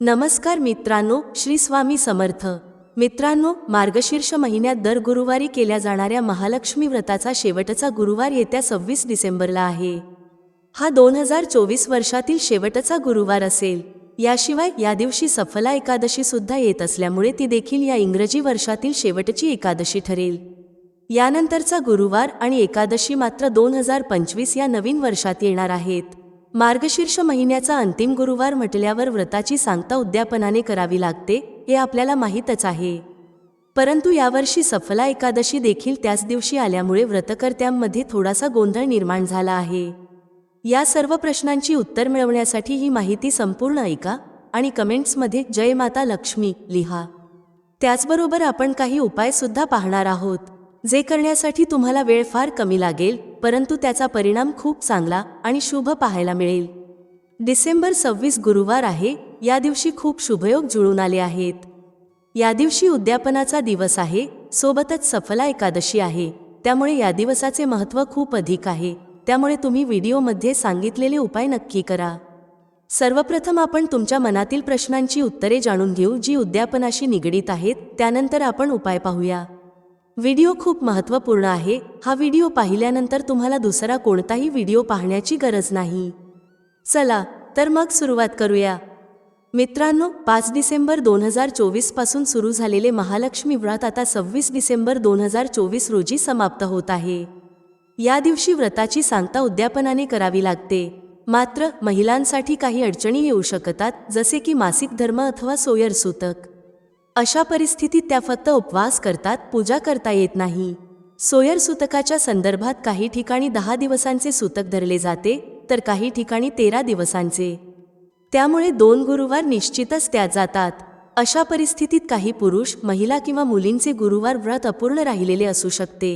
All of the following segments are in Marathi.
नमस्कार मित्रांनो श्री स्वामी समर्थ. मित्रांनो मार्गशीर्ष महिन्यात दर गुरुवारी केल्या जाणाऱ्या महालक्ष्मी व्रताचा शेवटचा गुरुवार येत्या सव्वीस डिसेंबरला आहे. हा दोन हजार चोवीस वर्षातील शेवटचा गुरुवार असेल. याशिवाय या दिवशी सफला एकादशी सुद्धा येत असल्यामुळे ती देखील या इंग्रजी वर्षातील शेवटची एकादशी ठरेल. यानंतरचा गुरुवार आणि एकादशी मात्र दोन हजार पंचवीस या नवीन वर्षात येणार आहेत. मार्गशीर्ष महिन्याचा अंतिम गुरुवार म्हटल्यावर व्रताची सांगता उद्यापनाने करावी लागते हे आपल्याला माहीतच आहे. परंतु यावर्षी सफला एकादशी देखील त्याच दिवशी आल्यामुळे व्रतकर्त्यांमध्ये थोडासा गोंधळ निर्माण झाला आहे. या सर्व प्रश्नांची उत्तर मिळवण्यासाठी ही माहिती संपूर्ण ऐका आणि कमेंट्समध्ये जय माता लक्ष्मी लिहा. त्याचबरोबर आपण काही उपायसुद्धा पाहणार आहोत. जे करण्यासाठी तुम्हाला वेळ फार कमी लागेल परंतु त्याचा परिणाम खूप चांगला आणि शुभ पाहायला मिळेल. डिसेंबर सव्वीस गुरुवार आहे या दिवशी खूप शुभयोग जुळून आले आहेत. या दिवशी उद्यापनाचा दिवस आहे सोबतच सफला एकादशी आहे त्यामुळे या दिवसाचे महत्त्व खूप अधिक आहे त्यामुळे तुम्ही व्हिडिओमध्ये सांगितलेले उपाय नक्की करा. सर्वप्रथम आपण तुमच्या मनातील प्रश्नांची उत्तरे जाणून घेऊ जी उद्यापनाशी निगडीत आहेत त्यानंतर आपण उपाय पाहूया. व्हिडिओ खूप महत्त्वपूर्ण आहे. हा व्हिडिओ पाहिल्यानंतर तुम्हाला दुसरा कोणताही व्हिडिओ पाहण्याची गरज नाही. चला तर मग सुरुवात करूया. मित्रांनो पाच डिसेंबर दोन हजार चोवीसपासून सुरू झालेले महालक्ष्मी व्रत आता सव्वीस डिसेंबर दोन हजार चोवीस रोजी समाप्त होत आहे. या दिवशी व्रताची सांगता उद्यापनाने करावी लागते. मात्र महिलांसाठी काही अडचणी येऊ शकतात जसे की मासिक धर्म अथवा सोयर सूतक अशा परिस्थितीत त्या फक्त उपवास करतात पूजा करता येत नाही. सोयर सुतकाच्या संदर्भात काही ठिकाणी दहा दिवसांचे सूतक धरले जाते तर काही ठिकाणी तेरा दिवसांचे. त्यामुळे दोन गुरुवार निश्चितच त्या जातात. अशा परिस्थितीत काही पुरुष महिला किंवा मुलींचे गुरुवार व्रत अपूर्ण राहिलेले असू शकते.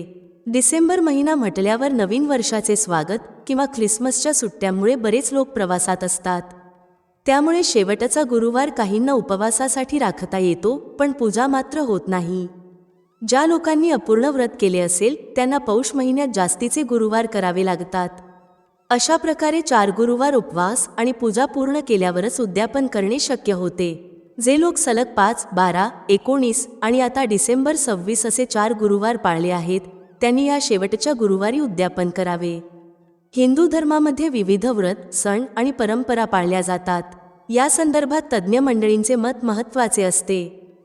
डिसेंबर महिना म्हटल्यावर नवीन वर्षाचे स्वागत किंवा ख्रिसमसच्या सुट्ट्यांमुळे बरेच लोक प्रवासात असतात. त्यामुळे शेवटचा गुरुवार काहींना उपवासासाठी राखता येतो पण पूजा मात्र होत नाही. ज्या लोकांनी अपूर्ण व्रत केले असेल त्यांना पौष महिन्यात जास्तीचे गुरुवार करावे लागतात. अशा प्रकारे चार गुरुवार उपवास आणि पूजा पूर्ण केल्यावरच उद्यापन करणे शक्य होते. जे लोक सलग पाच बारा एकोणीस आणि आता डिसेंबर सव्वीस असे चार गुरुवार पाळले आहेत त्यांनी या शेवटच्या गुरुवारी उद्यापन करावे. हिंदू धर्मामध्ये विविध व्रत सण आणि परंपरा पाळल्या जातात. या संदर्भात तज्ज्ञ मंडळींचे मत महत्त्वाचे असते.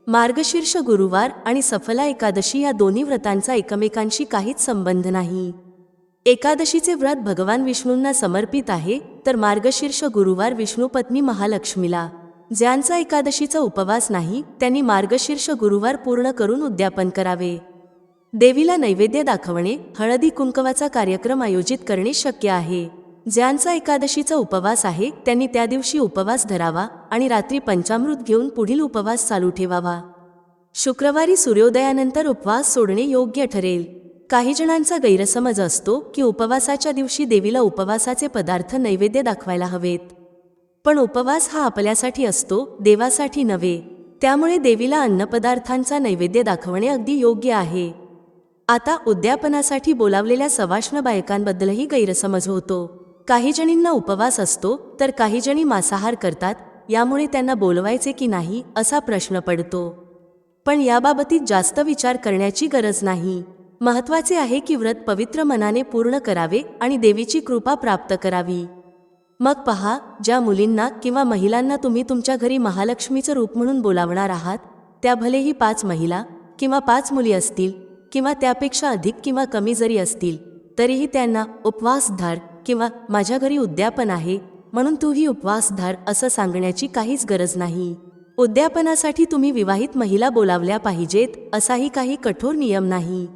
मार्गशीर्ष गुरुवार आणि सफला एकादशी या दोन्ही व्रतांचा एकमेकांशी काहीच संबंध नाही. एकादशीचे व्रत भगवान विष्णूंना समर्पित आहे तर मार्गशीर्ष गुरुवार विष्णुपत्नी महालक्ष्मीला. ज्यांचा एकादशीचा उपवास नाही त्यांनी मार्गशीर्ष गुरुवार पूर्ण करून उद्यापन करावे. देवीला नैवेद्य दाखवणे हळदी कुंकवाचा कार्यक्रम आयोजित करणे शक्य आहे. ज्यांचा एकादशीचा उपवास आहे त्यांनी त्या दिवशी उपवास धरावा आणि रात्री पंचामृत घेऊन पुढील उपवास चालू ठेवावा. शुक्रवारी सूर्योदयानंतर उपवास सोडणे योग्य ठरेल. काही जणांचा गैरसमज असतो की उपवासाच्या दिवशी देवीला उपवासाचे पदार्थ नैवेद्य दाखवायला हवेत. पण उपवास हा आपल्यासाठी असतो देवासाठी नव्हे. त्यामुळे देवीला अन्नपदार्थांचा नैवेद्य दाखवणे अगदी योग्य आहे. आता उद्यापनासाठी बोलावलेल्या सवाष्ण बायकांबद्दलही गैरसमज होतो. काही जणींना उपवास असतो तर काही जणी मांसाहार करतात यामुळे त्यांना बोलवायचे की नाही असा प्रश्न पडतो. पण याबाबतीत जास्त विचार करण्याची गरज नाही. महत्त्वाचे आहे की व्रत पवित्र मनाने पूर्ण करावे आणि देवीची कृपा प्राप्त करावी. मग पहा ज्या मुलींना किंवा महिलांना तुम्ही तुमच्या घरी महालक्ष्मीचं रूप म्हणून बोलावणार आहात त्या भलेही पाच महिला किंवा पाच मुली असतील किंवा त्यापेक्षा अधिक किंवा कमी जरी असतील तरीही त्यांना उपवास धार किंवा माझ्या घरी उद्यापन आहे म्हणून तूही उपवास धार असं सांगण्याची काहीच गरज नाही. उद्यापनासाठी तुम्ही विवाहित महिला बोलावल्या पाहिजेत असाही काही कठोर नियम नाही.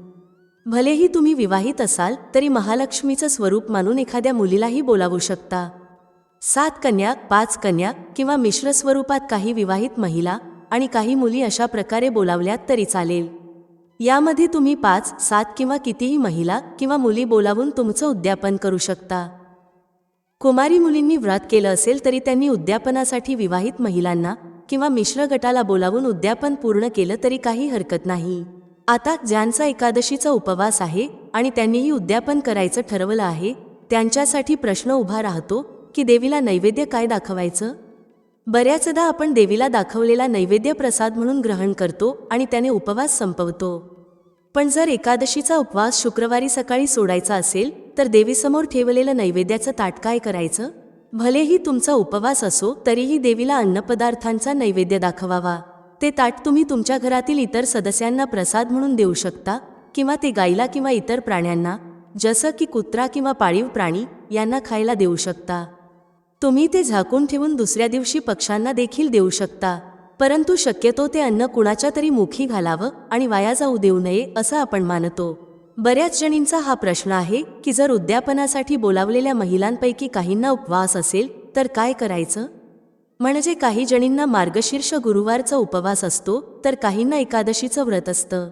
भलेही तुम्ही विवाहित असाल तरी महालक्ष्मीचं स्वरूप मानून एखाद्या मुलीलाही बोलावू शकता. सात कन्या पाच कन्या किंवा मिश्र स्वरूपात काही विवाहित महिला आणि काही मुली अशा प्रकारे बोलावल्यात तरी चालेल. यामध्ये तुम्ही पाच सात किंवा कितीही महिला किंवा मुली बोलावून तुमचं उद्यापन करू शकता. कुमारी मुलींनी व्रत केलं असेल तरी त्यांनी उद्यापनासाठी विवाहित महिलांना किंवा मिश्र गटाला बोलावून उद्यापन पूर्ण केलं तरी काही हरकत नाही. आता ज्यांचा एकादशीचा उपवास आहे आणि त्यांनीही उद्यापन करायचं ठरवलं आहे त्यांच्यासाठी प्रश्न उभा राहतो की देवीला नैवेद्य काय दाखवायचं? बऱ्याचदा आपण देवीला दाखवलेला नैवेद्य प्रसाद म्हणून ग्रहण करतो आणि त्याने उपवास संपवतो. पण जर एकादशीचा उपवास शुक्रवारी सकाळी सोडायचा असेल तर देवीसमोर ठेवलेलं नैवेद्याचं ताट काय करायचं? भलेही तुमचा उपवास असो तरीही देवीला अन्नपदार्थांचा नैवेद्य दाखवावा. ते ताट तुम्ही तुमच्या घरातील इतर सदस्यांना प्रसाद म्हणून देऊ शकता किंवा ते गाईला किंवा इतर प्राण्यांना जसं की कुत्रा किंवा पाळीव प्राणी यांना खायला देऊ शकता. तुम्ही ते झाकून ठेवून दुसऱ्या दिवशी पक्ष्यांना देखील देऊ शकता. परंतु शक्यतो ते अन्न कुणाच्या तरी मुखी घालावं आणि वाया जाऊ देऊ नये असं आपण मानतो. बऱ्याच जणींचा हा प्रश्न आहे की जर उद्यापनासाठी बोलावलेल्या महिलांपैकी काहींना उपवास असेल तर काय करायचं? म्हणजे काही जणींना मार्गशीर्ष गुरुवारचा उपवास असतो तर काहींना एकादशीचं व्रत असतं.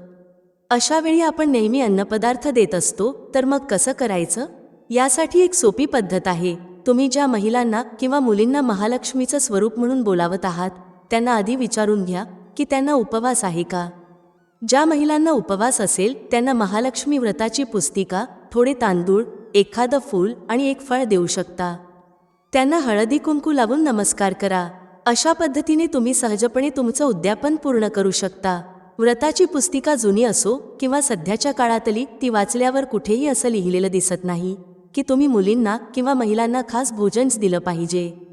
अशा वेळी आपण नेहमी अन्नपदार्थ देत असतो तर मग कसं करायचं? यासाठी एक सोपी पद्धत आहे. तुम्ही ज्या महिलांना किंवा मुलींना महालक्ष्मीचं स्वरूप म्हणून बोलावत आहात त्यांना आधी विचारून घ्या की त्यांना उपवास आहे का. ज्या महिलांना उपवास असेल त्यांना महालक्ष्मी व्रताची पुस्तिका थोडे तांदूळ एखादं फूल आणि एक फळ देऊ शकता. त्यांना हळदी कुंकू लावून नमस्कार करा. अशा पद्धतीने तुम्ही सहजपणे तुमचं उद्यापन पूर्ण करू शकता. व्रताची पुस्तिका जुनी असो किंवा सध्याच्या काळातली ती वाचल्यावर कुठेही असं लिहिलेलं दिसत नाही की तुम्ही मुलींना किंवा महिलांना खास भोजनच दिलं पाहिजे.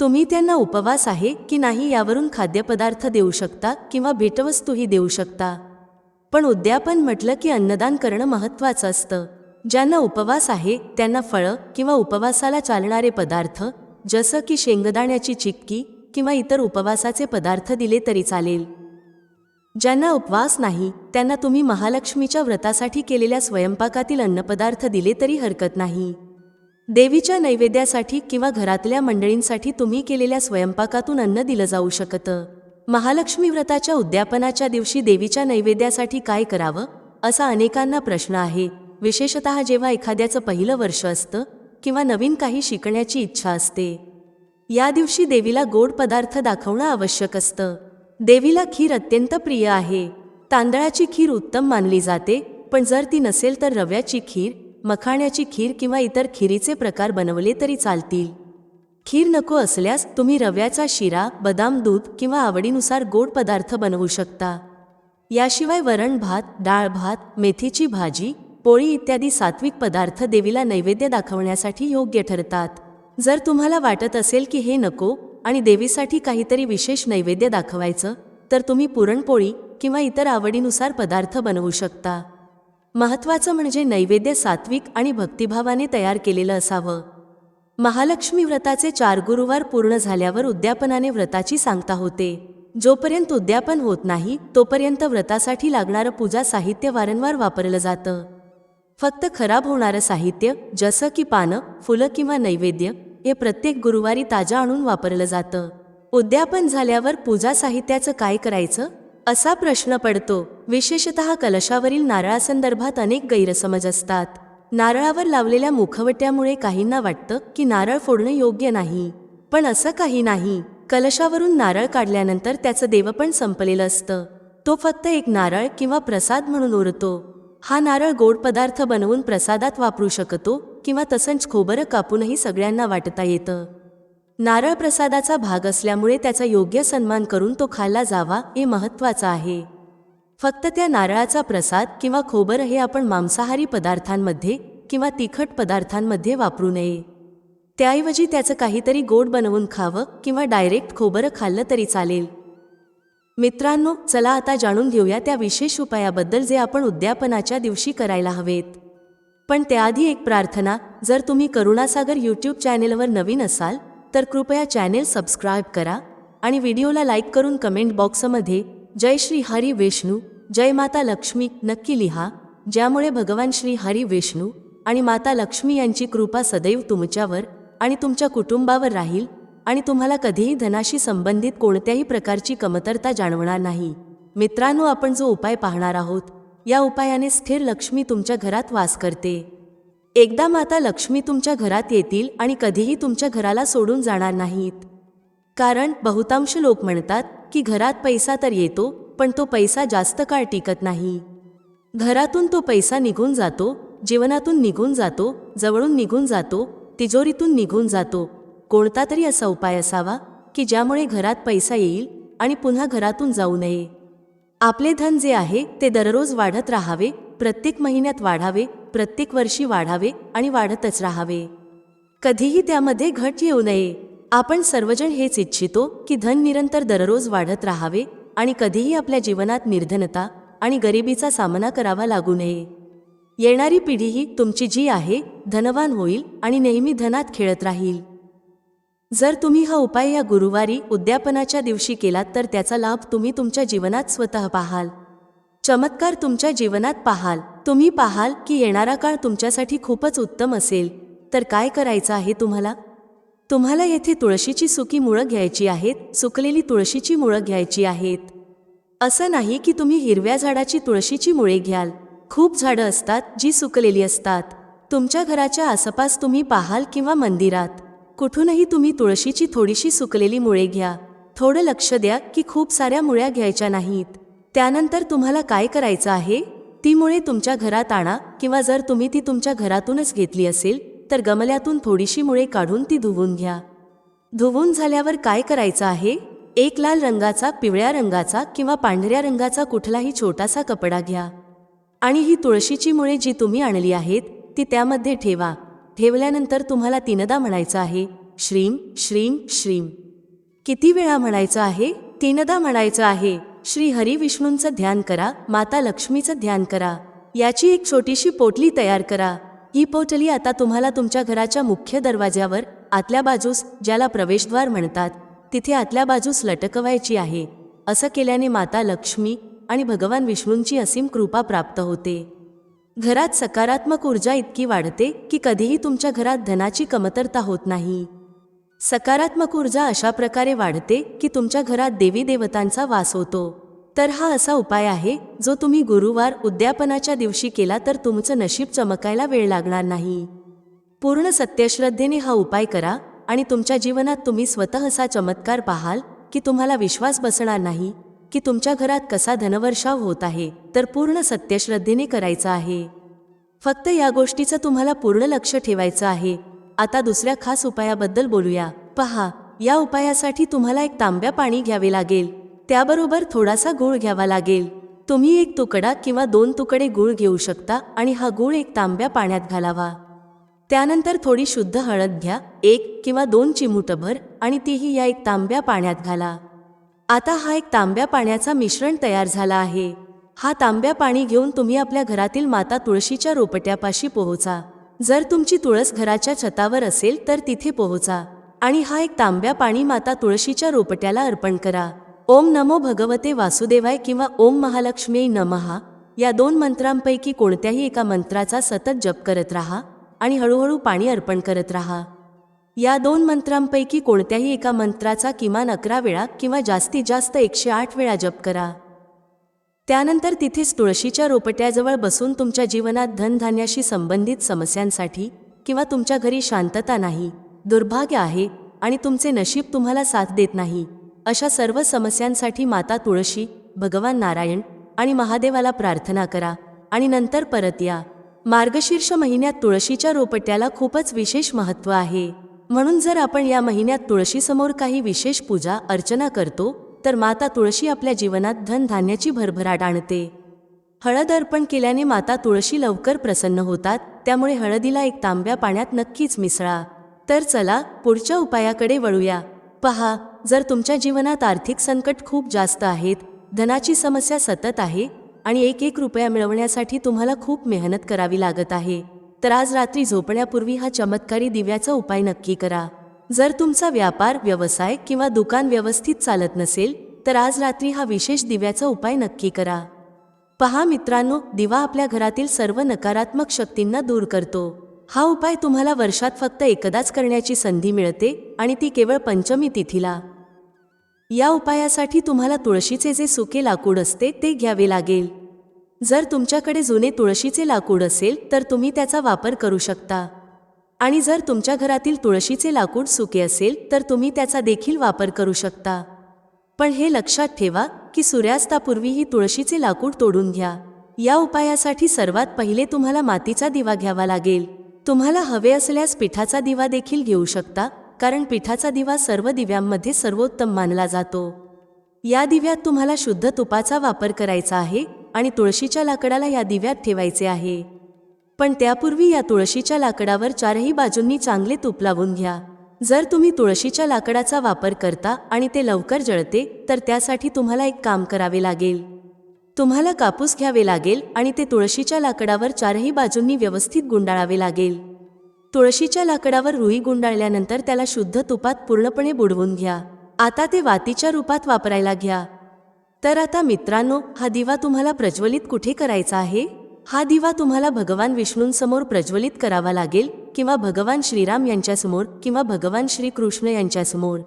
तुम्ही त्यांना उपवास आहे की नाही यावरून खाद्यपदार्थ देऊ शकता किंवा भेटवस्तूही देऊ शकता. पण उद्यापन म्हटलं की अन्नदान करणं महत्त्वाचं असतं. ज्यांना उपवास आहे त्यांना फळं किंवा उपवासाला चालणारे पदार्थ जसं की शेंगदाण्याची चिक्की किंवा इतर उपवासाचे पदार्थ दिले तरी चालेल. ज्यांना उपवास नाही त्यांना तुम्ही महालक्ष्मीच्या व्रतासाठी केलेल्या स्वयंपाकातील अन्नपदार्थ दिले तरी हरकत नाही. देवीच्या नैवेद्यासाठी किंवा घरातल्या मंडळींसाठी तुम्ही केलेल्या स्वयंपाकातून अन्न दिलं जाऊ शकतं. महालक्ष्मी व्रताच्या उद्यापनाच्या दिवशी देवीच्या नैवेद्यासाठी काय करावं? असा अनेकांना प्रश्न आहे. विशेषत जेव्हा एखाद्याचं पहिलं वर्ष असतं किंवा नवीन काही शिकण्याची इच्छा असते. या दिवशी देवीला गोड पदार्थ दाखवणं आवश्यक असतं. देवीला खीर अत्यंत प्रिय आहे. तांदळाची खीर उत्तम मानली जाते पण जर ती नसेल तर रव्याची खीर मखाण्याची खीर किंवा इतर खिरीचे प्रकार बनवले तरी चालतील. खीर नको असल्यास तुम्ही रव्याचा शिरा बदाम दूध किंवा आवडीनुसार गोड पदार्थ बनवू शकता. याशिवाय वरण भात डाळ भात मेथीची भाजी पोळी इत्यादी सात्विक पदार्थ देवीला नैवेद्य दाखवण्यासाठी योग्य ठरतात. जर तुम्हाला वाटत असेल की हे नको आणि देवीसाठी काहीतरी विशेष नैवेद्य दाखवायचं तर तुम्ही पुरणपोळी किंवा इतर आवडीनुसार पदार्थ बनवू शकता. महत्त्वाचं म्हणजे नैवेद्य सात्विक आणि भक्तिभावाने तयार केलेलं असावं. महालक्ष्मी व्रताचे चार गुरुवार पूर्ण झाल्यावर उद्यापनाने व्रताची सांगता होते. जोपर्यंत उद्यापन होत नाही तोपर्यंत व्रतासाठी लागणारं पूजा साहित्य वारंवार वापरलं जातं. फक्त खराब होणारं साहित्य जसं की पानं फुलं किंवा नैवेद्य हे प्रत्येक गुरुवारी ताजा आणून वापरलं जातं. उद्यापन झाल्यावर पूजा साहित्याचं काय करायचं? असा प्रश्न पडतो. विशेषत कलशावरील नारळासंदर्भात अनेक गैरसमज असतात. नारळावर लावलेल्या मुखवट्यामुळे काहींना वाटतं की नारळ फोडणं योग्य नाही. पण असं काही नाही. कलशावरून नारळ काढल्यानंतर त्याचं देवपण संपलेलं असतं. तो फक्त एक नारळ किंवा प्रसाद म्हणून उरतो. हा नारळ गोड पदार्थ बनवून प्रसादात वापरू शकतो किंवा तसंच खोबरं कापूनही सगळ्यांना वाटता येतं. नारळ प्रसादाचा भाग असल्यामुळे त्याचा योग्य सन्मान करून तो खाल्ला जावा हे महत्त्वाचं आहे. फक्त त्या नारळाचा प्रसाद किंवा खोबर हे आपण मांसाहारी पदार्थांमध्ये किंवा तिखट पदार्थांमध्ये वापरू नये. त्याऐवजी त्याचं काहीतरी गोड बनवून खावं किंवा डायरेक्ट खोबरं खाल्लं तरी चालेल. मित्रांनो चला आता जाणून घेऊया त्या विशेष उपायाबद्दल जे आपण उद्यापनाच्या दिवशी करायला हवेत. पण त्याआधी एक प्रार्थना जर तुम्ही करुणासागर यूट्यूब चॅनेलवर नवीन असाल तर कृपया चॅनेल सबस्क्राईब करा आणि व्हिडिओला लाईक करून कमेंट बॉक्समध्ये जय श्री हरी विष्णू जय माता लक्ष्मी नक्की लिहा ज्यामुळे भगवान श्री हरी विष्णू आणि माता लक्ष्मी यांची कृपा सदैव तुमच्यावर आणि तुमच्या कुटुंबावर राहील आणि तुम्हाला कधीही धनाशी संबंधित कोणत्याही प्रकारची कमतरता जाणवणार नाही. मित्रांनो आपण जो उपाय पाहणार आहोत या उपायाने स्थिर लक्ष्मी तुमच्या घरात वास करते. एकदा माता लक्ष्मी तुमच्या घरात येतील आणि कधीही तुमच्या घराला सोडून जाणार नाहीत. कारण बहुतांश लोक म्हणतात की घरात पैसा तर येतो पण तो पैसा जास्त काळ टिकत नाही. घरातून तो पैसा निघून जातो जीवनातून निघून जातो जवळून निघून जातो तिजोरीतून निघून जातो. कोणता तरी असा उपाय असावा की ज्यामुळे घरात पैसा येईल आणि पुन्हा घरातून जाऊ नये. आपले धन जे आहे ते दररोज वाढत राहावे प्रत्येक महिन्यात वाढावे प्रत्येक वर्षी वाढावे आणि वाढतच राहावे. कधीही त्यामध्ये घट येऊ नये. आपण सर्वजण हेच इच्छितो की धन निरंतर दररोज वाढत राहावे आणि कधीही आपल्या जीवनात निर्धनता आणि गरिबीचा सामना करावा लागू नये. येणारी पिढीही तुमची जी आहे धनवान होईल आणि नेहमी धनात खेळत राहील. जर तुम्ही हा उपाय या गुरुवारी उद्यापनाच्या दिवशी केलात तर त्याचा लाभ तुम्ही तुमच्या जीवनात स्वतः पाहाल. चमत्कार तुमच्या जीवनात पाहाल. तुम्ही पाहाल की येणारा काळ तुमच्यासाठी खूपच उत्तम असेल. तर काय करायचं आहे तुम्हाला? तुम्हाला येथे तुळशीची सुकी मुळं घ्यायची आहेत सुकलेली तुळशीची मुळं घ्यायची आहेत. असं नाही की तुम्ही हिरव्या झाडाची तुळशीची मुळे घ्याल. खूप झाडं असतात जी सुकलेली असतात. तुमच्या घराच्या आसपास तुम्ही पाहाल किंवा मंदिरात. कुठूनही तुम्ही तुळशीची थोडीशी सुकलेली मुळे घ्या. थोडं लक्ष द्या की खूप साऱ्या मुळ्या घ्यायच्या नाहीत. त्यानंतर तुम्हाला काय करायचं आहे? ती मुळे तुमच्या घरात आणा किंवा जर तुम्ही ती तुमच्या घरातूनच घेतली असेल तर गमल्यातून थोडीशी मुळे काढून ती धुवून घ्या. धुवून झाल्यावर काय करायचं आहे? एक लाल रंगाचा पिवळ्या रंगाचा किंवा पांढऱ्या रंगाचा कुठलाही छोटासा कपडा घ्या. आणि ही तुळशीची मुळे जी तुम्ही आणली आहेत ती त्यामध्ये ठेवा. ठेवल्यानंतर तुम्हाला तीनदा म्हणायचं आहे श्रीम श्रीम श्रीम. किती वेळा म्हणायचं आहे? तीनदा म्हणायचं आहे. श्री हरी विष्णूंचं ध्यान करा माता लक्ष्मीचं ध्यान करा. याची एक छोटीशी पोटली तयार करा. ही पोटली आता तुम्हाला तुमच्या घराच्या मुख्य दरवाज्यावर आतल्या बाजूस ज्याला प्रवेशद्वार म्हणतात तिथे आतल्या बाजूस लटकवायची आहे. असं केल्याने माता लक्ष्मी आणि भगवान विष्णूंची असीम कृपा प्राप्त होते. घरात सकारात्मक ऊर्जा इतकी वाढते की कधीही तुमच्या घरात धनाची कमतरता होत नाही. सकारात्मक ऊर्जा अशा प्रकारे वाढते की तुमच्या घरात देवी देवतांचा वास होतो. तर हा असा उपाय आहे जो तुम्ही गुरुवार उद्यापनाच्या दिवशी केला तर तुमचं नशीब चमकायला वेळ लागणार नाही. पूर्ण सत्यश्रद्धेने हा उपाय करा आणि तुमच्या जीवनात तुम्ही स्वतः असा चमत्कार पाहाल की तुम्हाला विश्वास बसणार नाही की तुमच्या घरात कसा धनवर्षाव होत आहे तर पूर्ण सत्यश्रद्धेने करायचा आहे. फक्त या गोष्टीचं तुम्हाला पूर्ण लक्ष ठेवायचं आहे आता दुसऱ्या खास उपायाबद्दल बोलूया. पहा या उपायासाठी तुम्हाला एक तांब्या पाणी घ्यावे लागेल. त्याबरोबर थोडासा गूळ घ्यावा लागेल. तुम्ही एक तुकडा किंवा दोन तुकडे गूळ घेऊ शकता आणि हा गूळ एक तांब्या पाण्यात घालावा. त्यानंतर थोडी शुद्ध हळद घ्या एक किंवा दोन चिमूटभर आणि तीही या एक तांब्या पाण्यात घाला. आता हा एक तांब्या पाण्याचा मिश्रण तयार झाला आहे. हा तांब्या पाणी घेऊन तुम्ही आपल्या घरातील माता तुळशीच्या रोपट्यापाशी पोहोचा. जर तुमची तुळस घराच्या छतावर असेल तर तिथे पोहोचा आणि हा एक तांब्या पाणी माता तुळशीच्या रोपट्याला अर्पण करा. ओम नमो भगवते वासुदेवाय किंवा ओम महालक्ष्मी नमहा या दोन मंत्रांपैकी कोणत्याही एका मंत्राचा सतत जप करत राहा आणि हळूहळू पाणी अर्पण करत राहा. या दोन मंत्रांपैकी कोणत्याही एका मंत्राचा किमान अकरा वेळा किंवा जास्तीत जास्त एकशे आठ वेळा जप करा. त्यानंतर तिथेच तुळशीच्या रोपट्याजवळ बसून तुमच्या जीवनात धनधान्याशी संबंधित समस्यांसाठी किंवा तुमच्या घरी शांतता नाही दुर्भाग्य आहे आणि तुमचे नशीब तुम्हाला साथ देत नाही अशा सर्व समस्यांसाठी माता तुळशी भगवान नारायण आणि महादेवाला प्रार्थना करा आणि नंतर परत या. मार्गशीर्ष महिन्यात तुळशीच्या रोपट्याला खूपच विशेष महत्त्व आहे. म्हणून जर आपण या महिन्यात तुळशीसमोर काही विशेष पूजा अर्चना करतो तर माता तुळशी आपल्या जीवनात धनधान्याची भरभराट आणते. हळद अर्पण केल्याने माता तुळशी लवकर प्रसन्न होतात त्यामुळे हळदीला एक तांब्या पाण्यात नक्कीच मिसळा. तर चला पुढच्या उपायाकडे वळूया. पहा जर तुमच्या जीवनात आर्थिक संकट खूप जास्त आहेत धनाची समस्या सतत आहे आणि एक एक रुपया मिळवण्यासाठी तुम्हाला खूप मेहनत करावी लागत आहे तर आज रात्री झोपण्यापूर्वी हा चमत्कारी दिव्याचा उपाय नक्की करा. जर तुमचा व्यापार व्यवसाय किंवा दुकान व्यवस्थित चालत नसेल तर आज रात्री हा विशेष दिव्याचा उपाय नक्की करा. पहा मित्रांनो दिवा आपल्या घरातील सर्व नकारात्मक शक्तींना दूर करतो. हा उपाय तुम्हाला वर्षात फक्त एकदाच करण्याची संधी मिळते आणि ती केवळ पंचमी तिथीला. या उपायासाठी तुम्हाला तुळशीचे जे सुके लाकूड असते ते घ्यावे लागेल. जर तुमच्याकडे जुने तुळशीचे लाकूड असेल तर तुम्ही त्याचा वापर करू शकता. आणि जर तुमच्या घरातील तुळशीचे लाकूड सुके असेल तर तुम्ही त्याचा देखील वापर करू शकता. पण हे लक्षात ठेवा की सूर्यास्तापूर्वी ही तुळशीचे लाकूड तोडून घ्या. या उपायासाठी सर्वात पहिले तुम्हाला मातीचा दिवा घ्यावा लागेल. तुम्हाला हवे असल्यास पिठाचा दिवा देखील घेऊ शकता कारण पिठाचा दिवा सर्व दिव्यांमध्ये सर्वोत्तम मानला जातो. या दिव्यात तुम्हाला शुद्ध तुपाचा वापर करायचा आहे आणि तुळशीच्या लाकडाला या दिव्यात ठेवायचे आहे. पण त्यापूर्वी या तुळशीच्या लाकडावर चारही बाजूंनी चांगले तूप लावून घ्या. जर तुम्ही तुळशीच्या लाकडाचा वापर करता आणि ते लवकर जळते तर त्यासाठी तुम्हाला एक काम करावे लागेल. तुम्हाला कापूस घ्यावे लागेल आणि ते तुळशीच्या लाकडावर चारही बाजूंनी व्यवस्थित गुंडाळावे लागेल. तुळशीच्या लाकडावर रुई गुंडाळल्यानंतर त्याला शुद्ध तुपात पूर्णपणे बुडवून घ्या. आता ते वातीच्या रूपात वापरायला घ्या. तर आता मित्रांनो हा दिवा तुम्हाला प्रज्वलित कुठे करायचा आहे? हा दिवा तुम्हाला भगवान विष्णूंसमोर प्रज्वलित करावा लागेल किंवा भगवान श्रीराम यांच्यासमोर किंवा भगवान श्रीकृष्ण यांच्यासमोर.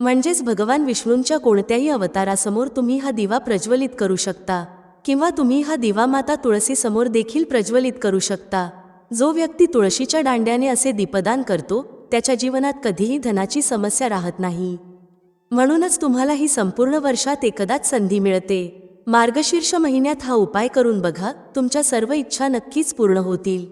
म्हणजेच भगवान विष्णूंच्या कोणत्याही अवतारासमोर तुम्ही हा दिवा प्रज्वलित करू शकता किंवा तुम्ही हा दिवा माता तुळशीसमोर देखील प्रज्वलित करू शकता. जो व्यक्ती तुळशीच्या दांड्याने असे दीपदान करतो त्याच्या जीवनात कधीही धनाची समस्या राहत नाही. म्हणूनच तुम्हाला ही संपूर्ण वर्षात एकदाच संधी मिळते. मार्गशीर्ष महिन्यात हा उपाय करून बघा तुमच्या सर्व इच्छा नक्कीच पूर्ण होतील.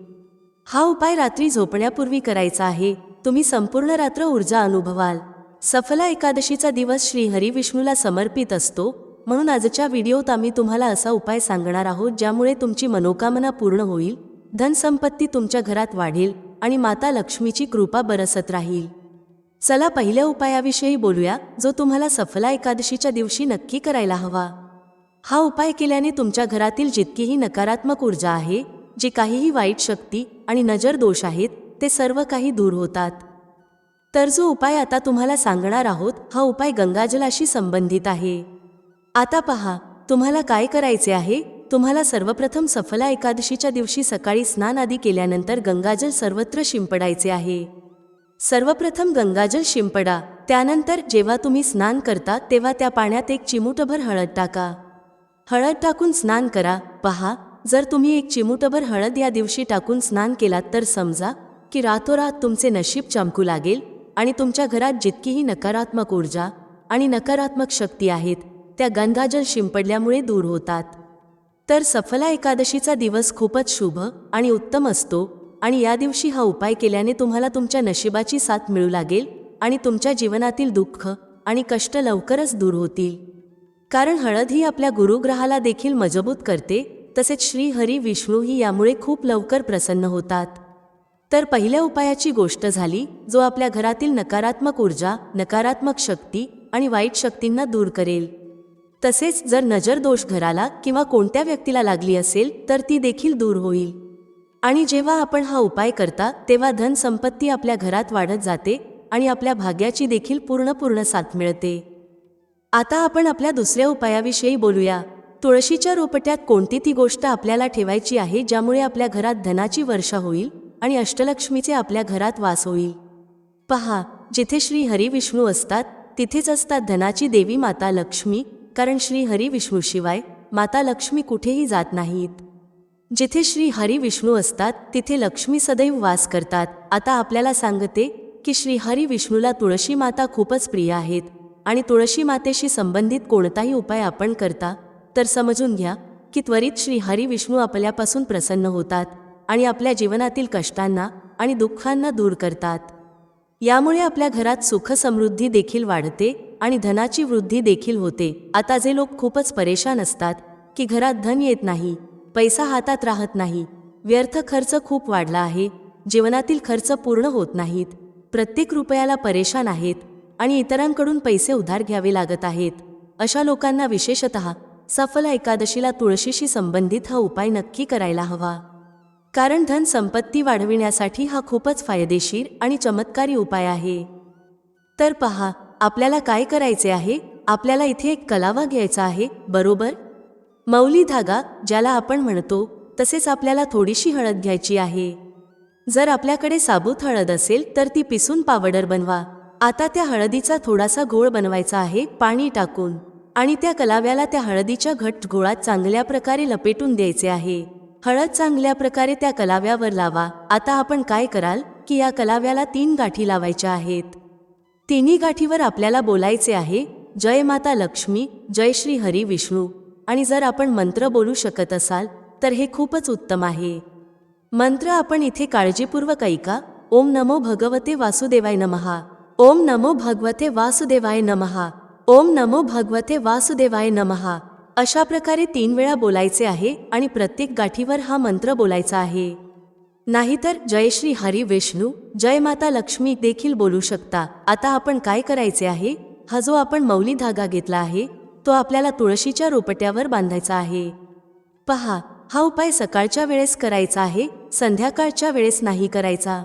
हा उपाय रात्री झोपण्यापूर्वी करायचा आहे. तुम्ही संपूर्ण रात्र ऊर्जा अनुभवाल. सफला एकादशीचा दिवस श्रीहरी विष्णूला समर्पित असतो. म्हणून आजच्या व्हिडिओत आम्ही तुम्हाला असा उपाय सांगणार आहोत ज्यामुळे तुमची मनोकामना पूर्ण होईल धनसंपत्ती तुमच्या घरात वाढेल आणि माता लक्ष्मीची कृपा बरसत राहील. चला पहिल्या उपायाविषयी बोलूया जो तुम्हाला सफला एकादशीच्या दिवशी नक्की करायला हवा. हा उपाय केल्याने तुमच्या घरातील जितकीही नकारात्मक ऊर्जा आहे जी काहीही वाईट शक्ती आणि नजर दोष आहेत ते सर्व काही दूर होतात. तर जो उपाय आता तुम्हाला सांगणार आहोत हा उपाय गंगाजलाशी संबंधित आहे. आता पहा तुम्हाला काय करायचे आहे? तुम्हाला सर्वप्रथम सफला एकादशीच्या दिवशी सकाळी स्नान आदी केल्यानंतर गंगाजल सर्वत्र शिंपडायचे आहे. सर्वप्रथम गंगाजल शिंपडा त्यानंतर जेव्हा तुम्ही स्नान करता तेव्हा त्या पाण्यात एक चिमूटभर हळद टाका. हळद टाकून स्नान करा. पहा जर तुम्ही एक चिमूटभर हळद या दिवशी टाकून स्नान केलात तर समजा की रातोरात तुमचे नशीब चमकू लागेल आणि तुमच्या घरात जितकीही नकारात्मक ऊर्जा आणि नकारात्मक शक्ती आहेत त्या गंगाजल शिंपडल्यामुळे दूर होतात. तर सफला एकादशीचा दिवस खूपच शुभ आणि उत्तम असतो आणि या दिवशी हा उपाय केल्याने तुम्हाला तुमच्या नशिबाची साथ मिळू लागेल आणि तुमच्या जीवनातील दुःख आणि कष्ट लवकरच दूर होतील. कारण हळद ही आपल्या गुरुग्रहाला देखील मजबूत करते तसेच श्री हरी विष्णूही यामुळे खूप लवकर प्रसन्न होतात. तर पहिल्या उपायाची गोष्ट झाली जो आपल्या घरातील नकारात्मक ऊर्जा नकारात्मक शक्ती आणि वाईट शक्तींना दूर करेल. तसेच जर नजर दोष घराला किंवा कोणत्या व्यक्तीला लागली असेल तर ती देखील दूर होईल. आणि जेव्हा आपण हा उपाय करता तेव्हा धनसंपत्ती आपल्या घरात वाढत जाते आणि आपल्या भाग्याची देखील पूर्णपूर्ण साथ मिळते. आता आपण आपल्या दुसऱ्या उपायाविषयी बोलूया. तुळशीच्या रोपट्यात कोणती ती गोष्ट आपल्याला ठेवायची आहे ज्यामुळे आपल्या घरात धनाची वर्षा होईल आणि अष्टलक्ष्मीचे आपल्या घरात वास होईल? पहा जिथे श्री हरी विष्णू असतात तिथेच असतात धनाची देवी माता लक्ष्मी कारण श्री हरी विष्णूशिवाय माता लक्ष्मी कुठेही जात नाहीत. जिथे श्री हरी विष्णू असतात तिथे लक्ष्मी सदैव वास करतात. आता आपल्याला सांगते की श्री हरी विष्णूला तुळशी माता खूपच प्रिय आहेत. आणि तुळशी मातेशी संबंधित कोणताही उपाय आपण करता तर समजून घ्या की त्वरित श्रीहरी विष्णू आपल्यापासून प्रसन्न होतात आणि आपल्या जीवनातील कष्टांना आणि दुःखांना दूर करतात. यामुळे आपल्या घरात सुखसमृद्धी देखील वाढते आणि धनाची वृद्धी देखील होते. आता जे लोक खूपच परेशान असतात की घरात धन येत नाही पैसा हातात राहत नाही व्यर्थ खर्च खूप वाढला आहे जीवनातील खर्च पूर्ण होत नाहीत प्रत्येक रुपयाला परेशान आहेत आणि इतरांकडून पैसे उधार घ्यावे लागत आहेत. अशा लोकांना विशेषत सफल एकादशीला तुळशीशी संबंधित हा उपाय नक्की करायला हवा. कारण धन संपत्ती वाढविण्यासाठी हा खूपच फायदेशीर आणि चमत्कारी उपाय आहे. तर पहा आपल्याला काय करायचे आहे? आपल्याला इथे एक कलावा घ्यायचा आहे बरोबर? मौली धागा ज्याला आपण म्हणतो तसेच आपल्याला थोडीशी हळद घ्यायची आहे. जर आपल्याकडे साबूत हळद असेल तर ती पिसून पावडर बनवा. आता त्या हळदीचा थोडासा गोळ बनवायचा आहे पाणी टाकून. आणि त्या कलाव्याला त्या हळदीच्या घट गोळात चांगल्या प्रकारे लपेटून द्यायचे आहे. हळद चांगल्या प्रकारे त्या कलाव्यावर लावा. आता आपण काय कराल? की या कलाव्याला तीन गाठी लावायच्या आहेत. तिन्ही गाठीवर आपल्याला बोलायचे आहे जय माता लक्ष्मी जय श्री हरी विष्णू. आणि जर आपण मंत्र बोलू शकत असाल तर हे खूपच उत्तम आहे. मंत्र आपण इथे काळजीपूर्वक ऐका. ओम नमो भगवते वासुदेवाय नमहा. ओम नमो भगवते वासुदेवाय नमहा. ओम नमो भगवते वासुदेवाय नमहा. अशा प्रकारे तीन वेळा बोलायचे आहे आणि प्रत्येक गाठीवर हा मंत्र बोलायचा आहे. नाहीतर जय श्री हरी विष्णू जय माता लक्ष्मी देखील बोलू शकता. आता आपण काय करायचे आहे? हा जो आपण मौली धागा घेतला आहे तो आपल्याला तुळशीच्या रोपट्यावर बांधायचा आहे. पहा हा उपाय सकाळच्या वेळेस करायचा आहे संध्याकाळच्या वेळेस नाही करायचा.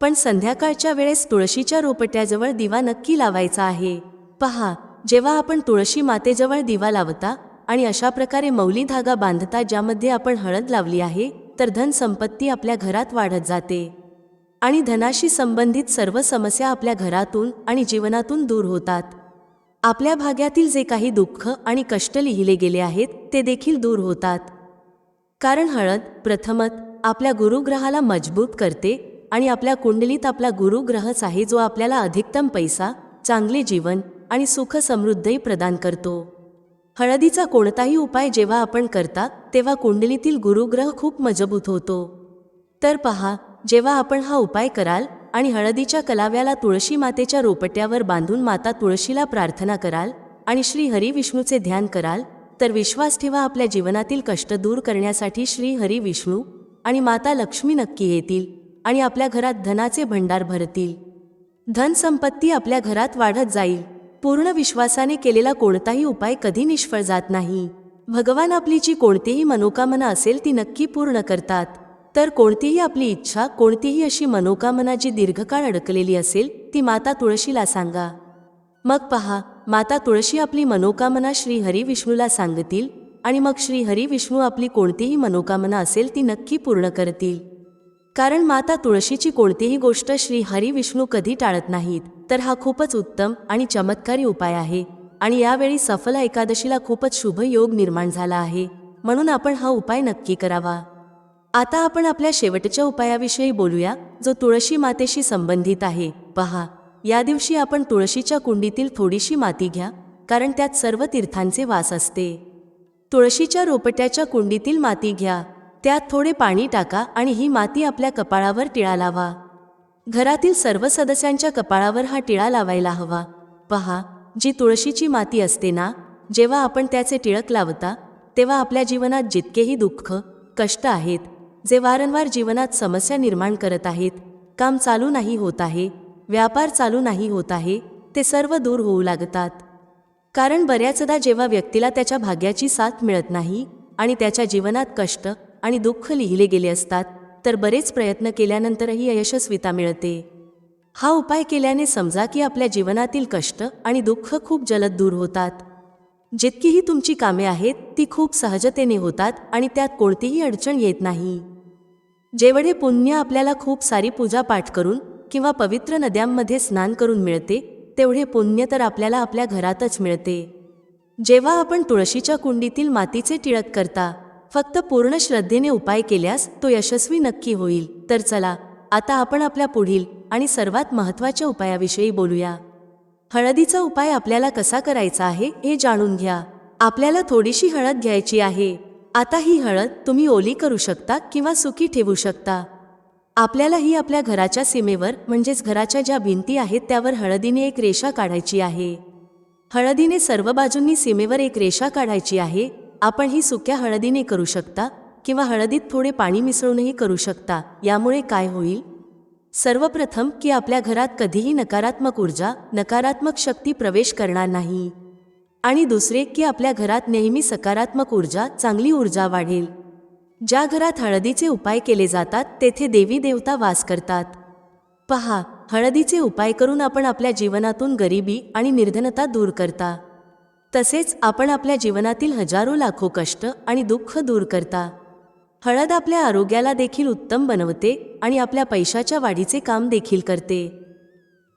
पण संध्याकाळच्या वेळेस तुळशीच्या रोपट्याजवळ दिवा नक्की लावायचा आहे. पहा जेव्हा आपण तुळशी मातेजवळ दिवा लावता आणि अशा प्रकारे मौली धागा बांधता ज्यामध्ये आपण हळद लावली आहे तर धन संपत्ती आपल्या घरात वाढत जाते. आणि धनाशी संबंधित सर्व समस्या आपल्या घरातून आणि जीवनातून दूर होतात. आपल्या भाग्यातील जे काही दुःख आणि कष्ट लिहिले गेले आहेत ते देखील दूर होतात. कारण हळद प्रथमत आपल्या गुरुग्रहाला मजबूत करते आणि आपल्या कुंडलीत आपला गुरुग्रहच आहे जो आपल्याला अधिकतम पैसा चांगले जीवन आणि सुख समृद्धही प्रदान करतो. हळदीचा कोणताही उपाय जेव्हा आपण करता तेव्हा कुंडलीतील गुरुग्रह खूप मजबूत होतो. तर पहा जेव्हा आपण हा उपाय कराल आणि हळदीच्या कलाव्याला तुळशी मातेच्या रोपट्यावर बांधून माता तुळशीला प्रार्थना कराल आणि श्री हरी विष्णूचे ध्यान कराल तर विश्वास ठेवा आपल्या जीवनातील कष्ट दूर करण्यासाठी श्री हरी विष्णू आणि माता लक्ष्मी नक्की येतील. आणि आपल्या घरात धनाचे भंडार भरतील. धनसंपत्ती आपल्या घरात वाढत जाईल. पूर्ण विश्वासाने केलेला कोणताही उपाय कधी निष्फळ जात नाही. भगवान आपली जी कोणतीही मनोकामना असेल ती नक्की पूर्ण करतात. तर कोणतीही आपली इच्छा कोणतीही अशी मनोकामना जी दीर्घकाळ अडकलेली असेल ती माता तुळशीला सांगा. मग पहा माता तुळशी आपली मनोकामना श्री हरी विष्णूला सांगतील आणि मग श्री हरी विष्णू आपली कोणतीही मनोकामना असेल ती नक्की पूर्ण करतील. कारण माता तुळशीची कोणतीही गोष्ट श्री हरी विष्णू कधी टाळत नाहीत तर हा खूपच उत्तम आणि चमत्कारी उपाय आहे. आणि यावेळी सफल एकादशीला खूपच शुभ योग निर्माण झाला आहे. म्हणून आपण हा उपाय नक्की करावा. आता आपण आपल्या शेवटच्या उपायाविषयी बोलूया जो तुळशी मातेशी संबंधित आहे. पहा या दिवशी आपण तुळशीच्या कुंडीतील थोडीशी माती घ्या कारण त्यात सर्व तीर्थांचे वास असते. तुळशीच्या रोपट्याच्या कुंडीतील माती घ्या. त्यात थोडे पाणी टाका आणि ही माती आपल्या कपाळावर टिळा लावा. घरातील सर्व सदस्यांच्या कपाळावर हा टिळा लावायला हवा. पहा जी तुळशीची माती असते ना जेव्हा आपण त्याचे टिळक लावता तेव्हा आपल्या जीवनात जितकेही दुःख कष्ट आहेत जे वारंवार जीवनात समस्या निर्माण करत आहेत काम चालू नाही होत आहे व्यापार चालू नाही होत आहे ते सर्व दूर होऊ लागतात. कारण बऱ्याचदा जेव्हा व्यक्तीला त्याच्या भाग्याची साथ मिळत नाही आणि त्याच्या जीवनात कष्ट आणि दुःख लिहिले गेले असतात तर बरेच प्रयत्न केल्यानंतरही यशस्विता मिळते. हा उपाय केल्याने समजा की आपल्या जीवनातील कष्ट आणि दुःख खूप जलद दूर होतात. जितकीही तुमची कामे आहेत ती खूप सहजतेने होतात आणि त्यात कोणतीही अडचण येत नाही. जेवढे पुण्य आपल्याला खूप सारी पूजा पाठ करून किंवा पवित्र नद्यांमध्ये स्नान करून मिळते तेवढे पुण्य तर आपल्याला आपल्या घरातच मिळते. जेव्हा आपण तुळशीच्या कुंडीतील मातीचे टिळक करता फक्त पूर्ण श्रद्धेने उपाय केल्यास तो यशस्वी नक्की होईल. तर चला आता आपण आपल्या पुढील आणि सर्वात महत्त्वाच्या उपायाविषयी बोलूया. हळदीचा उपाय आपल्याला कसा करायचा आहे हे जाणून घ्या. आपल्याला थोडीशी हळद घ्यायची आहे. आता ही हळद तुम्ही ओली करू शकता किंवा सुकी ठेवू शकता. आपल्याला ही आपल्या घराच्या सीमेवर म्हणजेच घराच्या ज्या भिंती आहेत त्यावर हळदीने एक रेषा काढायची आहे. हळदीने सर्व बाजूंनी सीमेवर एक रेषा काढायची आहे. आपण ही सुक्या हळदीने करू शकता किंवा हळदीत थोडे पाणी मिसळूनही करू शकता. यामुळे काय होईल? सर्वप्रथम की आपल्या घरात कधीही नकारात्मक ऊर्जा नकारात्मक शक्ती प्रवेश करणार नाही. आणि दुसरे की आपल्या घरात नेहमी सकारात्मक ऊर्जा चांगली ऊर्जा वाढेल. ज्या घरात हळदीचे उपाय केले जातात तेथे देवी देवता वास करतात. पहा हळदीचे उपाय करून आपण आपल्या जीवनातून गरिबी आणि निर्धनता दूर करता. तसेच आपण आपल्या जीवनातील हजारो लाखो कष्ट आणि दुःख दूर करता. हळद आपल्या आरोग्याला देखील उत्तम बनवते आणि आपल्या पैशाच्या वाढीचे काम देखील करते.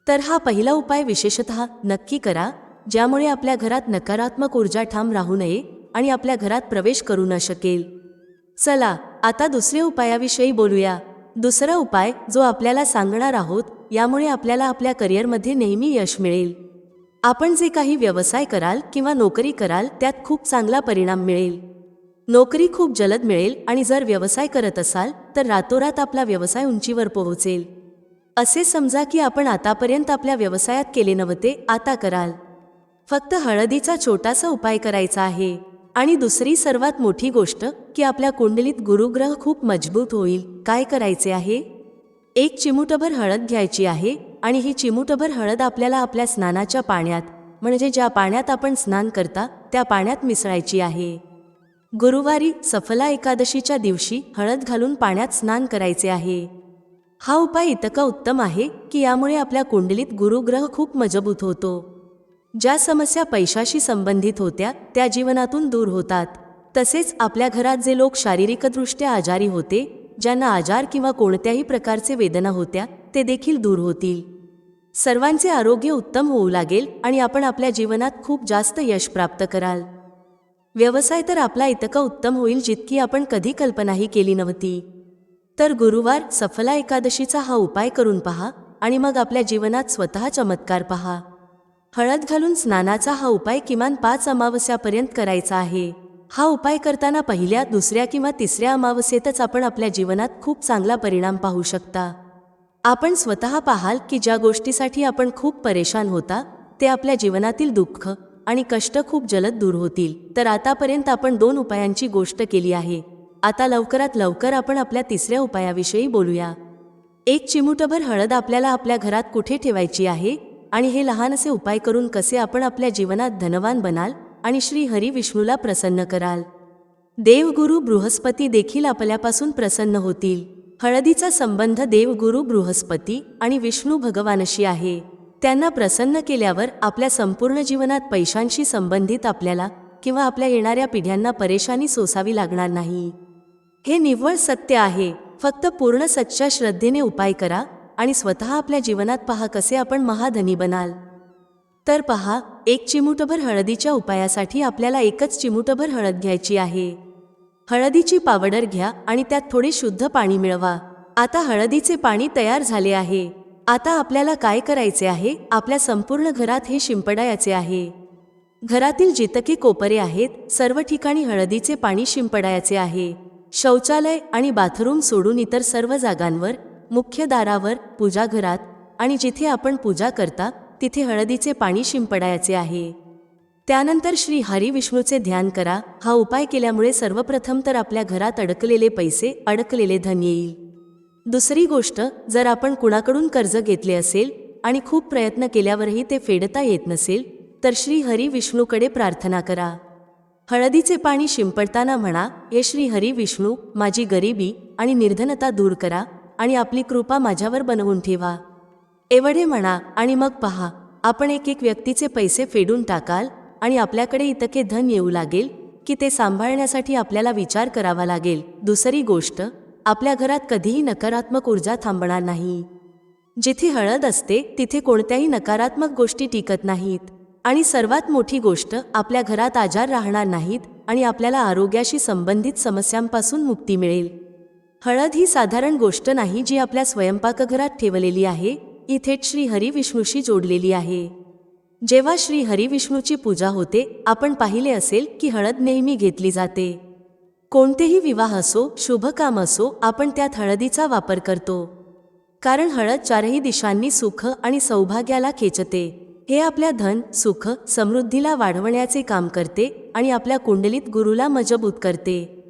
तर हा पहिला उपाय विशेषत नक्की करा ज्यामुळे आपल्या घरात नकारात्मक ऊर्जा ठाम राहू नये आणि आपल्या घरात प्रवेश करू न शकेल. चला आता दुसऱ्या उपायाविषयी बोलूया. दुसरा उपाय जो आपल्याला सांगणार आहोत यामुळे आपल्याला आपल्या करिअरमध्ये नेहमी यश मिळेल. आपण जे काही व्यवसाय कराल किंवा नोकरी कराल त्यात खूप चांगला परिणाम मिळेल. नोकरी खूप जलद मिळेल आणि जर व्यवसाय करत असाल तर रातोरात आपला व्यवसाय उंचीवर पोहोचेल. असे समजा की आपण आतापर्यंत आपल्या व्यवसायात केले नव्हते आता कराल. फक्त हळदीचा छोटासा उपाय करायचा आहे. आणि दुसरी सर्वात मोठी गोष्ट की आपल्या कुंडलीत गुरुग्रह खूप मजबूत होईल. काय करायचे आहे? एक चिमूटभर हळद घ्यायची आहे आणि ही चिमूटभर हळद आपल्याला आपल्या स्नानाच्या पाण्यात म्हणजे ज्या पाण्यात आपण स्नान करता त्या पाण्यात मिसळायची आहे. गुरुवारी सफला एकादशीच्या दिवशी हळद घालून पाण्यात स्नान करायचे आहे. हा उपाय इतका उत्तम आहे की यामुळे आपल्या कुंडलीत गुरुग्रह खूप मजबूत होतो. ज्या समस्या पैशाशी संबंधित होत्या त्या जीवनातून दूर होतात. तसेच आपल्या घरात जे लोक शारीरिकदृष्ट्या आजारी होते ज्यांना आजार किंवा कोणत्याही प्रकारचे वेदना होत्या ते देखील दूर होतील. सर्वांचे आरोग्य उत्तम होऊ लागेल आणि आपण आपल्या जीवनात खूप जास्त यश प्राप्त कराल. व्यवसाय तर आपला इतका उत्तम होईल जितकी आपण कधी कल्पनाही केली नव्हती. तर गुरुवार सफला एकादशीचा हा उपाय करून पहा आणि मग आपल्या जीवनात स्वतः चमत्कार पहा. हळद घालून स्नानाचा हा उपाय किमान पाच अमावस्यापर्यंत करायचा आहे. हा उपाय करताना पहिल्या दुसऱ्या किंवा तिसऱ्या अमावस्येतच आपण आपल्या जीवनात खूप चांगला परिणाम पाहू शकता. आपण स्वतः पाहाल की ज्या गोष्टीसाठी आपण खूप परेशान होता ते आपल्या जीवनातील दुःख आणि कष्ट खूप जलद दूर होतील. तर आतापर्यंत आपण दोन उपायांची गोष्ट केली आहे. आता लवकरात लवकर आपण आपल्या तिसऱ्या उपायाविषयी बोलूया. एक चिमूटभर हळद आपल्याला आपल्या घरात कुठे ठेवायची आहे आणि हे लहानसे उपाय करून कसे आपण आपल्या जीवनात धनवान बनाल आणि श्री हरी विष्णूला प्रसन्न कराल. देवगुरु बृहस्पती देखील आपल्यापासून प्रसन्न होतील. हळदीचा संबंध देवगुरु बृहस्पती आणि विष्णू भगवानशी आहे. त्यांना प्रसन्न केल्यावर आपल्या संपूर्ण जीवनात पैशांशी संबंधित आपल्याला किंवा आपल्या येणाऱ्या पिढ्यांना परेशानी सोसावी लागणार नाही. हे निव्वळ सत्य आहे. फक्त पूर्ण सच्च्या श्रद्धेने उपाय करा आणि स्वतः आपल्या जीवनात पहा कसे आपण महाधनी बनाल. तर पहा एक चिमूटभर हळदीच्या उपायासाठी आपल्याला एकच चिमूटभर हळद घ्यायची आहे. हळदीची पावडर घ्या आणि त्यात थोडे शुद्ध पाणी मिळवा. आता हळदीचे पाणी तयार झाले आहे. आता आपल्याला काय करायचे आहे? आपल्या संपूर्ण घरात हे शिंपडायचे आहे. घरातील जितके कोपरे आहेत सर्व ठिकाणी हळदीचे पाणी शिंपडायचे आहे. शौचालय आणि बाथरूम सोडून इतर सर्व जागांवर मुख्य दारावर पूजाघरात आणि जिथे आपण पूजा करता तिथे हळदीचे पाणी शिंपडायचे आहे. त्यानंतर श्री हरी विष्णूचे ध्यान करा. हा उपाय केल्यामुळे सर्वप्रथम तर आपल्या घरात अडकलेले पैसे अडकलेले धन येईल. दुसरी गोष्ट जर आपण कुणाकडून कर्ज घेतले असेल आणि खूप प्रयत्न केल्यावरही ते फेडता येत नसेल तर श्री हरी विष्णूकडे प्रार्थना करा. हळदीचे पाणी शिंपडताना म्हणा हे श्री हरी विष्णू माझी गरिबी आणि निर्धनता दूर करा आणि आपली कृपा माझ्यावर बनवून ठेवा. एवढे म्हणा आणि मग पहा आपण एक एक व्यक्तीचे पैसे फेडून टाकाल आणि आपल्याकडे इतके धन येऊ लागेल की ते सांभाळण्यासाठी आपल्याला विचार करावा लागेल. दुसरी गोष्ट आपल्या घरात कधीही नकारात्मक ऊर्जा थांबणार नाही. जिथे हळद असते तिथे कोणत्याही नकारात्मक गोष्टी टिकत नाहीत. आणि सर्वात मोठी गोष्ट आपल्या घरात आजार राहणार नाहीत आणि आपल्याला आरोग्याशी संबंधित समस्यांपासून मुक्ती मिळेल. हळद ही साधारण गोष्ट नाही जी आपल्या स्वयंपाकघरात ठेवलेली आहे. इथे श्रीहरी श्री हरी विष्णूशी जोडलेली आहे. जेव्हा श्री हरिविष्णूची पूजा होते आपण पाहिले असेल की हळद नेहमी घेतली जाते. कोणतेही विवाह असो शुभकाम असो आपण त्यात हळदीचा वापर करतो. कारण हळद चारही दिशांनी सुख आणि सौभाग्याला खेचते. हे आपल्या धन सुख समृद्धीला वाढवण्याचे काम करते आणि आपल्या कुंडलीत गुरुला मजबूत करते.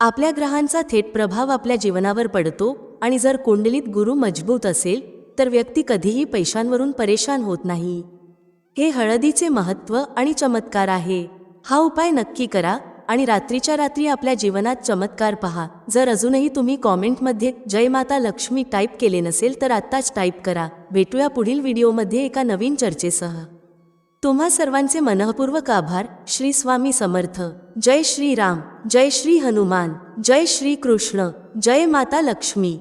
आपल्या ग्रहांचा थेट प्रभाव आपल्या जीवनावर पडतो आणि जर कुंडलीत गुरु मजबूत असेल तर व्यक्ती कधीही पैशांवरून परेशान होत नाही. हे हळदीचे महत्त्व आणि चमत्कार आहे. हा उपाय नक्की करा आणि रात्रीच्या रात्री आपल्या जीवनात चमत्कार पहा. जर अजूनही तुम्ही कॉमेंटमध्ये जय माता लक्ष्मी टाईप केले नसेल तर आत्ताच टाईप करा. भेटूया पुढील व्हिडिओमध्ये एका नवीन चर्चेसह. तुम्हा सर्वांचे मनःपूर्वक आभार. श्री स्वामी समर्थ. जय श्री राम. जय श्री हनुमान. जय श्री कृष्ण. जय माता लक्ष्मी.